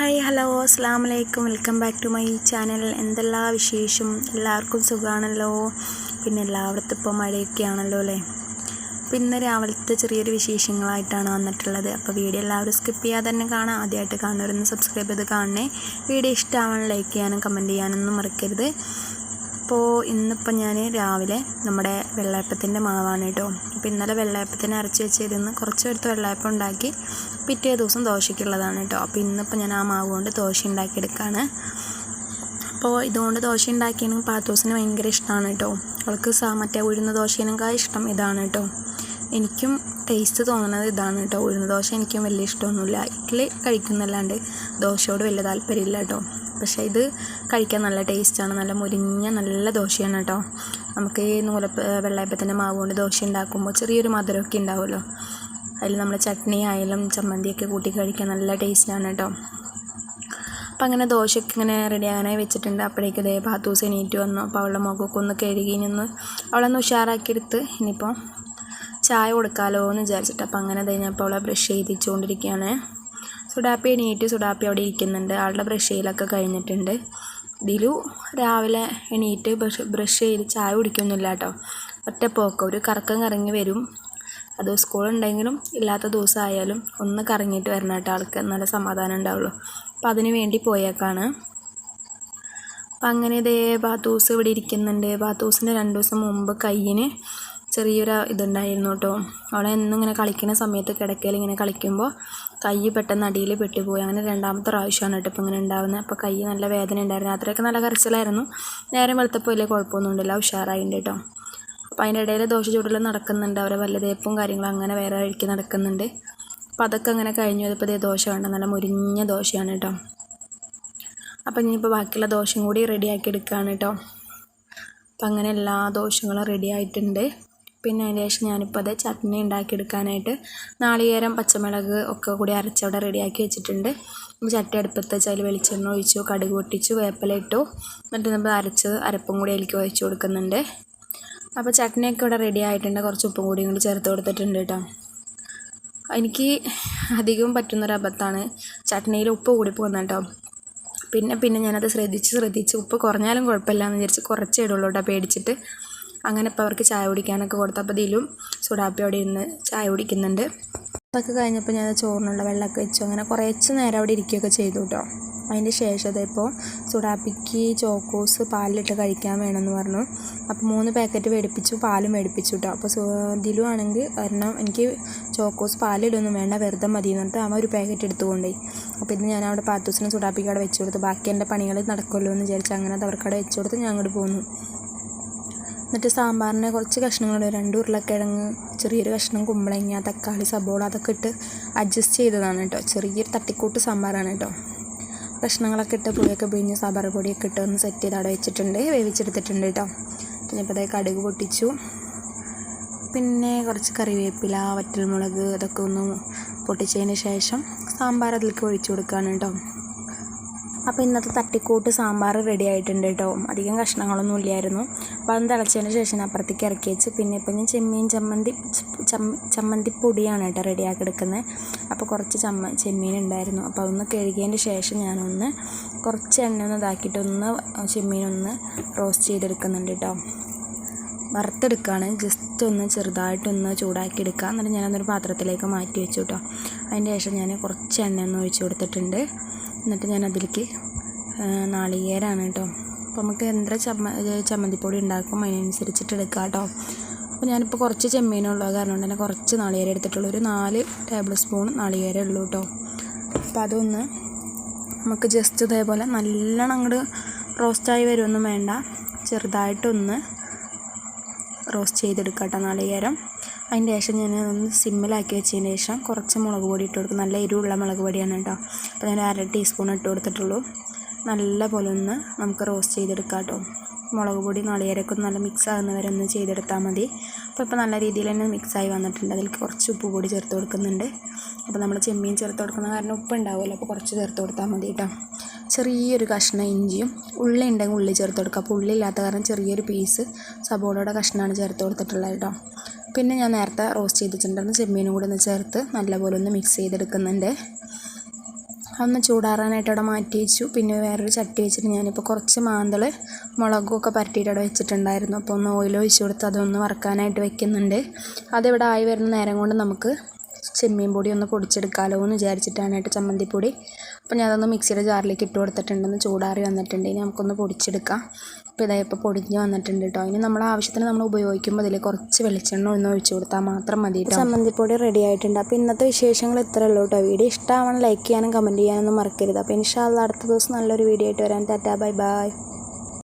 Hi hello അസ്സാം വലൈക്കും welcome back to my channel. എന്തെല്ലാ വിശേഷം? എല്ലാവർക്കും സുഖമാണല്ലോ പിന്നെ എല്ലാവർക്കും ഇപ്പോൾ മഴയൊക്കെ ആണല്ലോ അല്ലേ? അപ്പോൾ ഇന്ന് രാവിലത്തെ ചെറിയൊരു വിശേഷങ്ങളായിട്ടാണ് വന്നിട്ടുള്ളത്. അപ്പോൾ വീഡിയോ എല്ലാവരും സ്കിപ്പ് ചെയ്യാതെ തന്നെ കാണാം. ആദ്യമായിട്ട് കാണുന്നവരൊന്ന് സബ്സ്ക്രൈബ് ചെയ്ത് കാണണേ. വീഡിയോ ഇഷ്ടമാണ് ലൈക്ക് ചെയ്യാനും കമന്റ് ചെയ്യാനൊന്നും മറക്കരുത്. അപ്പോൾ ഇന്നിപ്പോൾ ഞാൻ രാവിലെ നമ്മുടെ വെള്ളയപ്പത്തിന്റെ മാവാണ് കേട്ടോ. അപ്പോൾ ഇന്നലെ വെള്ളയപ്പത്തിന് അരച്ച് വെച്ചതിന്ന് കുറച്ച് എടുത്ത് വെള്ളയപ്പം ഉണ്ടാക്കി പിറ്റേ ദിവസം ദോശയ്ക്കുള്ളതാണ് കേട്ടോ. അപ്പോൾ ഇന്നിപ്പോൾ ഞാൻ ആ മാവ് കൊണ്ട് ദോശ ഉണ്ടാക്കിയെടുക്കുകയാണ് അപ്പോൾ ഇതുകൊണ്ട് ദോശ ഉണ്ടാക്കിയാണെങ്കിൽ പാത്തോസിന് ഭയങ്കര ഇഷ്ടമാണ് കേട്ടോ. അവൾക്ക് സാ മറ്റേ ഉഴുന്ന ദോശേനേക്കാൾ ഇഷ്ടം ഇതാണ് കേട്ടോ. എനിക്കും ടേസ്റ്റ് തോന്നുന്നത് ഇതാണ് കേട്ടോ. ഉഴുന്ന ദോശ എനിക്കും വലിയ ഇഷ്ടമൊന്നുമില്ല. ഇഡ്ഡലി കഴിക്കുന്നല്ലാണ്ട് ദോശയോട് വലിയ താല്പര്യമില്ല കേട്ടോ. പക്ഷേ ഇത് കഴിക്കാൻ നല്ല ടേസ്റ്റാണ്. നല്ല മുരിഞ്ഞ നല്ല ദോശയാണ് കേട്ടോ. നമുക്ക് ഈ നൂല വെള്ളയപ്പത്തിന്റെ മാവ് കൊണ്ട് ദോശ ഉണ്ടാക്കുമ്പോൾ ചെറിയൊരു മധുരമൊക്കെ ഉണ്ടാവുമല്ലോ. അതിൽ നമ്മൾ ചട്നി ആയാലും ചമ്മന്തിയൊക്കെ കൂട്ടി കഴിക്കാൻ നല്ല ടേസ്റ്റാണ് കേട്ടോ. അപ്പം അങ്ങനെ ദോശയൊക്കെ ഇങ്ങനെ റെഡി ആകാനായി വെച്ചിട്ടുണ്ട്. അപ്പോഴേക്ക് ദേ പാത്തൂസ് എണീറ്റ് വന്നു. അപ്പോൾ അവളുടെ മുഖമൊക്കെ ഒന്ന് കഴുകി നിന്ന് അവളൊന്ന് ഉഷാറാക്കിയെടുത്ത് ഇനിയിപ്പോൾ ചായ കൊടുക്കാമല്ലോ എന്ന് വിചാരിച്ചിട്ട്. അപ്പം അങ്ങനെ കഴിഞ്ഞപ്പോൾ അവളെ ബ്രഷ് ചെയ്തിച്ചുകൊണ്ടിരിക്കുകയാണ് സുഡാപ്പി എണീറ്റ് സുഡാപ്പി അവിടെ ഇരിക്കുന്നുണ്ട്. ആളുടെ ബ്രഷ് ചെയ്യലൊക്കെ കഴിഞ്ഞിട്ടുണ്ട്. ദിലു രാവിലെ എണീറ്റ് ബ്രഷ് ബ്രഷ് ചെയ്ത് ചായ കുടിക്കൊന്നുമില്ല കേട്ടോ. ഒറ്റ പോക്ക. ഒരു കറക്കം കറങ്ങി വരും. അത് സ്കൂളുണ്ടെങ്കിലും ഇല്ലാത്ത ദിവസമായാലും ഒന്ന് കറങ്ങിയിട്ട് വരണം കേട്ടോ. ആൾക്ക് നല്ല സമാധാനം ഉണ്ടാവുള്ളൂ. അപ്പം അതിന് വേണ്ടി പോയേക്കാണ്. അപ്പം അങ്ങനെ ഇതേ ബാത്തൂസ് ഇവിടെ ഇരിക്കുന്നുണ്ട്. ബാത്തൂസിന്റെ രണ്ട് ദിവസം മുമ്പ് കയ്യിന് ചെറിയൊരു ഇതുണ്ടായിരുന്നു കേട്ടോ. അവളെ എന്നും ഇങ്ങനെ കളിക്കുന്ന സമയത്ത് കിടക്കയിൽ ഇങ്ങനെ കളിക്കുമ്പോൾ കൈ പെട്ടെന്ന് അടിയിൽ പെട്ടുപോയി. അങ്ങനെ രണ്ടാമത്തെ പ്രാവശ്യമാണ് കേട്ടോ ഇപ്പോൾ ഇങ്ങനെ ഉണ്ടാവുന്നത്. അപ്പോൾ കൈ നല്ല വേദന ഉണ്ടായിരുന്നു. രാത്രിയൊക്കെ നല്ല കരച്ചിലായിരുന്നു. നേരം വെളുത്തപ്പോൾ വലിയ കുഴപ്പമൊന്നും ഉണ്ടല്ലോ ഉഷാറായിട്ടുണ്ട് കേട്ടോ. അപ്പോൾ അതിന്റെ ഇടയിൽ ദോശ ചൂടെല്ലാം നടക്കുന്നുണ്ട്. അവരെ വല്ലതേപ്പും കാര്യങ്ങളും അങ്ങനെ വേറെ വഴിക്ക് നടക്കുന്നുണ്ട്. അപ്പോൾ അതൊക്കെ അങ്ങനെ കഴിഞ്ഞു. ഇപ്പോൾ ഇതേ ദോശ വേണ്ട. നല്ല മുരിഞ്ഞ ദോശയാണ് കേട്ടോ. അപ്പം ഇനിയിപ്പോൾ ബാക്കിയുള്ള ദോശയും കൂടി റെഡിയാക്കി എടുക്കുകയാണ് കേട്ടോ. അപ്പം അങ്ങനെ എല്ലാ ദോശകളും റെഡി ആയിട്ടുണ്ട് പിന്നെ അതിന് ശേഷം ഞാനിപ്പോൾ അത് ചട്നി ഉണ്ടാക്കിയെടുക്കാനായിട്ട് നാളികേരം പച്ചമുളക് ഒക്കെ കൂടി അരച്ചവിടെ റെഡിയാക്കി വെച്ചിട്ടുണ്ട്. ചട്ടി അടുപ്പത്ത് വെച്ച് അതിൽ വെളിച്ചെണ്ണ ഒഴിച്ചു കടുക് പൊട്ടിച്ചു വേപ്പില ഇട്ടു. എന്നിട്ട് നമ്മൾ അരച്ച് അരപ്പും കൂടി അതിലേക്ക് ഒഴിച്ചു കൊടുക്കുന്നുണ്ട്. അപ്പോൾ ചട്നിയൊക്കെ ഇവിടെ റെഡി ആയിട്ടുണ്ട്. കുറച്ച് ഉപ്പും കൂടിയും കൂടി ചേർത്ത് കൊടുത്തിട്ടുണ്ട് കേട്ടോ. എനിക്ക് അധികം പറ്റുന്നൊരു അബദ്ധമാണ് ചട്നിയിൽ ഉപ്പ് കൂടി പോകുന്നത് കേട്ടോ. പിന്നെ പിന്നെ ഞാനത് ശ്രദ്ധിച്ച് ശ്രദ്ധിച്ച് ഉപ്പ് കുറഞ്ഞാലും കുഴപ്പമില്ല എന്ന് വിചാരിച്ച് കുറച്ചേ ഇടുള്ളൂ കേട്ടോ പേടിച്ചിട്ട്. അങ്ങനെ ഇപ്പോൾ അവർക്ക് ചായ കുടിക്കാനൊക്കെ കൊടുത്തപ്പോൾ ഇതിലും സുഡാപ്പി അവിടെ ഇരുന്ന് ചായ കുടിക്കുന്നുണ്ട്. അതൊക്കെ കഴിഞ്ഞപ്പോൾ ഞാൻ ചോറിനുള്ള വെള്ളമൊക്കെ വെച്ചു. അങ്ങനെ കുറച്ച് നേരം അവിടെ ഇരിക്കുകയൊക്കെ ചെയ്തു കേട്ടോ അതിന്റെ ശേഷം ഇപ്പോൾ സുഡാപ്പിക്ക് ചോക്കോസ് പാലിലിട്ട് കഴിക്കാൻ വേണമെന്ന് പറഞ്ഞു. അപ്പോൾ മൂന്ന് പാക്കറ്റ് മേടിപ്പിച്ചു പാലും മേടിപ്പിച്ചു കേട്ടോ അപ്പോൾ ദിലു ആണെങ്കിൽ ഒരെണ്ണം എനിക്ക് ചോക്കോസ് പാലിടൊന്നും വേണ്ട വെറുതെ മതി എന്നിട്ട് അവൻ ഒരു പാക്കറ്റ് എടുത്തുകൊണ്ടേ അപ്പോൾ ഇത് ഞാൻ അവിടെ പാത്തൂസിനും സുഡാപ്പിക്ക് അവിടെ വെച്ച് കൊടുത്തു. ബാക്കി എന്റെ പണികൾ നടക്കുമല്ലോ എന്ന് വിചാരിച്ച് അങ്ങനെ അത് അവർക്കവിടെ വെച്ച് കൊടുത്ത് ഞാൻ അങ്ങോട്ട് പോന്നു. എന്നിട്ട് സാമ്പാറിന് കുറച്ച് കഷ്ണങ്ങൾ രണ്ട് ഉരുളക്കിഴങ്ങ് ചെറിയൊരു കഷ്ണം കുമ്പളങ്ങ തക്കാളി സബോള അതൊക്കെ ഇട്ട് അഡ്ജസ്റ്റ് ചെയ്തതാണ് കേട്ടോ ചെറിയൊരു തട്ടിക്കൂട്ട് സാമ്പാറാണ് കേട്ടോ കഷ്ണങ്ങളൊക്കെ ഇട്ട് പുളിയൊക്കെ പിഴിഞ്ഞ് സാമ്പാർ പൊടിയൊക്കെ ഇട്ട് ഒന്ന് സെറ്റ് ചെയ്ത് അവിടെ വെച്ചിട്ടുണ്ട്. വേവിച്ചെടുത്തിട്ടുണ്ട് കേട്ടോ പിന്നെ ഇപ്പോൾ കടുക് പൊട്ടിച്ചു. പിന്നെ കുറച്ച് കറിവേപ്പില വറ്റൽമുളക് അതൊക്കെ ഒന്ന് പൊട്ടിച്ചതിന് ശേഷം സാമ്പാർ അതിലേക്ക് ഒഴിച്ചു കൊടുക്കുകയാണ് കേട്ടോ അപ്പോൾ ഇന്നത്തെ തട്ടിക്കൂട്ട് സാമ്പാർ റെഡി ആയിട്ടുണ്ട് കേട്ടോ അധികം കഷ്ണങ്ങളൊന്നും ഇല്ലായിരുന്നു. അപ്പോൾ അത് തിളച്ചതിന് ശേഷം അപ്പുറത്തേക്ക് ഇറക്കി വെച്ച്. പിന്നെ ഇപ്പം ഞാൻ ചെമ്മീൻ ചമ്മന്തി ചമ്മന്തി പൊടിയാണ് കേട്ടോ റെഡിയാക്കി എടുക്കുന്നത് അപ്പോൾ കുറച്ച് ചമ്മ ചെമ്മീൻ ഉണ്ടായിരുന്നു. അപ്പോൾ അതൊന്ന് കഴുകിയതിന് ശേഷം ഞാനൊന്ന് കുറച്ച് എണ്ണ ഒന്ന് ഇതാക്കിയിട്ട് ഒന്ന് ചെമ്മീനൊന്ന് റോസ്റ്റ് ചെയ്തെടുക്കുന്നുണ്ട് കേട്ടോ. വറുത്തെടുക്കുകയാണ്. ജസ്റ്റ് ഒന്ന് ചെറുതായിട്ടൊന്ന് ചൂടാക്കി എടുക്കുക എന്നിട്ട് ഞാനതൊരു പാത്രത്തിലേക്ക് മാറ്റി വെച്ചു കേട്ടോ. അതിന്റെ ശേഷം ഞാൻ കുറച്ച് എണ്ണ ഒന്ന് ഒഴിച്ചു കൊടുത്തിട്ടുണ്ട്. എന്നിട്ട് ഞാൻ നാളികേരമാണ് കേട്ടോ അപ്പോൾ നമുക്ക് എന്ത്ര ചമ്മ ചമ്മന്തിപ്പൊടി ഉണ്ടാക്കും. അതിനനുസരിച്ചിട്ട് എടുക്കാം കേട്ടോ. അപ്പോൾ ഞാനിപ്പോൾ കുറച്ച് ചെമ്മീനുള്ളൂ കാരണം കൊണ്ട് തന്നെ കുറച്ച് നാളികേരം എടുത്തിട്ടുള്ളൂ. ഒരു നാല് ടേബിൾ സ്പൂൺ നാളികേരം ഉള്ളൂ കേട്ടോ. അപ്പോൾ അതൊന്ന് നമുക്ക് ജസ്റ്റ് ഇതേപോലെ നല്ലോണം അങ്ങോട്ട് റോസ്റ്റായി വരുമൊന്നും വേണ്ട. ചെറുതായിട്ടൊന്ന് റോസ്റ്റ് ചെയ്തെടുക്കാം കേട്ടോ നാളികേരം. അതിന്റെ ശേഷം ഞാൻ ഒന്ന് സിമ്മിലാക്കി വെച്ചതിന് ശേഷം കുറച്ച് മുളക് പൊടി ഇട്ട് കൊടുക്കും. നല്ല എരിവുള്ള മുളക് പൊടിയാണ് കേട്ടോ. അപ്പോൾ ഞാൻ അര ടീസ്പൂൺ ഇട്ട് കൊടുത്തിട്ടുള്ളൂ. നല്ല പോലെ ഒന്ന് നമുക്ക് റോസ്റ്റ് ചെയ്തെടുക്കാം കേട്ടോ. മുളക് പൊടി നാളികേരൊക്കെ നല്ല മിക്സ് ആകുന്ന വരെ ഒന്ന് ചെയ്തെടുത്താൽ മതി. അപ്പോൾ ഇപ്പോൾ നല്ല രീതിയിൽ തന്നെ മിക്സായി വന്നിട്ടുണ്ട്. അതിൽ കുറച്ച് ഉപ്പ് കൂടി ചേർത്ത് കൊടുക്കുന്നുണ്ട്. അപ്പോൾ നമ്മൾ ചെമ്മീൻ ചേർത്ത് കൊടുക്കുന്ന കാരണം ഉപ്പ് ഉണ്ടാവുമല്ലോ. അപ്പോൾ കുറച്ച് ചേർത്ത് കൊടുത്താൽ മതി കേട്ടോ. ചെറിയൊരു കഷ്ണം ഇഞ്ചിയും ഉള്ളി ഉണ്ടെങ്കിൽ ഉള്ളി ചേർത്ത് കൊടുക്കുക. അപ്പോൾ ഉള്ളി ഇല്ലാത്ത കാരണം ചെറിയൊരു പീസ് സബോളയുടെ കഷ്ണമാണ് ചേർത്ത് കൊടുത്തിട്ടുള്ളത് കേട്ടോ. പിന്നെ ഞാൻ നേരത്തെ റോസ്റ്റ് ചെയ്തിട്ടുണ്ടായിരുന്നു ചെമ്മീനും കൂടി ഒന്ന് ചേർത്ത് നല്ലപോലെ ഒന്ന് മിക്സ് ചെയ്തെടുക്കുന്നുണ്ട്. അതൊന്ന് ചൂടാറാനായിട്ട് അവിടെ മാറ്റി വെച്ചു. പിന്നെ വേറൊരു ചട്ടി വെച്ചിട്ട് ഞാനിപ്പോൾ കുറച്ച് മാന്തൾ മുളകും ഒക്കെ പരട്ടിയിട്ട് അവിടെ വെച്ചിട്ടുണ്ടായിരുന്നു. അപ്പോൾ ഒന്ന് ഓയിൽ ഒഴിച്ച് കൊടുത്ത് അതൊന്ന് വറക്കാനായിട്ട് വെക്കുന്നുണ്ട്. അതിവിടെ ആയി വരുന്ന നേരം കൊണ്ട് നമുക്ക് ചെമ്മീൻ പൊടി ഒന്ന് പൊടിച്ചെടുക്കാമല്ലോ എന്ന് വിചാരിച്ചിട്ടാണ് കേട്ടോ ചമ്മന്തിപ്പൊടി. അപ്പോൾ ഞാനതൊന്ന് മിക്സിയുടെ ജാറിലേക്ക് ഇട്ട് കൊടുത്തിട്ടുണ്ടെന്ന് ചൂടാറി വന്നിട്ടുണ്ട്. ഇനി നമുക്കൊന്ന് പൊടിച്ചെടുക്കാം. അപ്പോൾ ഇതായി ഇപ്പോൾ പൊടിഞ്ഞ് വന്നിട്ടുണ്ട് കേട്ടോ. ഇനി നമ്മൾ ആവശ്യത്തിന് നമ്മൾ ഉപയോഗിക്കുമ്പോൾ അതിൽ കുറച്ച് വെളിച്ചെണ്ണ ഒന്ന് ഒഴിച്ചു കൊടുത്താൽ മാത്രം മതി ചമ്മന്തിപ്പൊടി റെഡി ആയിട്ടുണ്ട്. അപ്പോൾ ഇന്നത്തെ വിശേഷങ്ങൾ ഇത്ര ഉള്ളൂ കേട്ടോ. വീഡിയോ ഇഷ്ടമാവണം ലൈക്ക് ചെയ്യാനും കമന്റ് ചെയ്യാനൊന്നും മറക്കരുത്. അപ്പോൾ ഇൻഷാല്ല അടുത്ത ദിവസം നല്ലൊരു വീഡിയോ ആയിട്ട് വരാൻ ടാറ്റാ ബൈ ബൈ.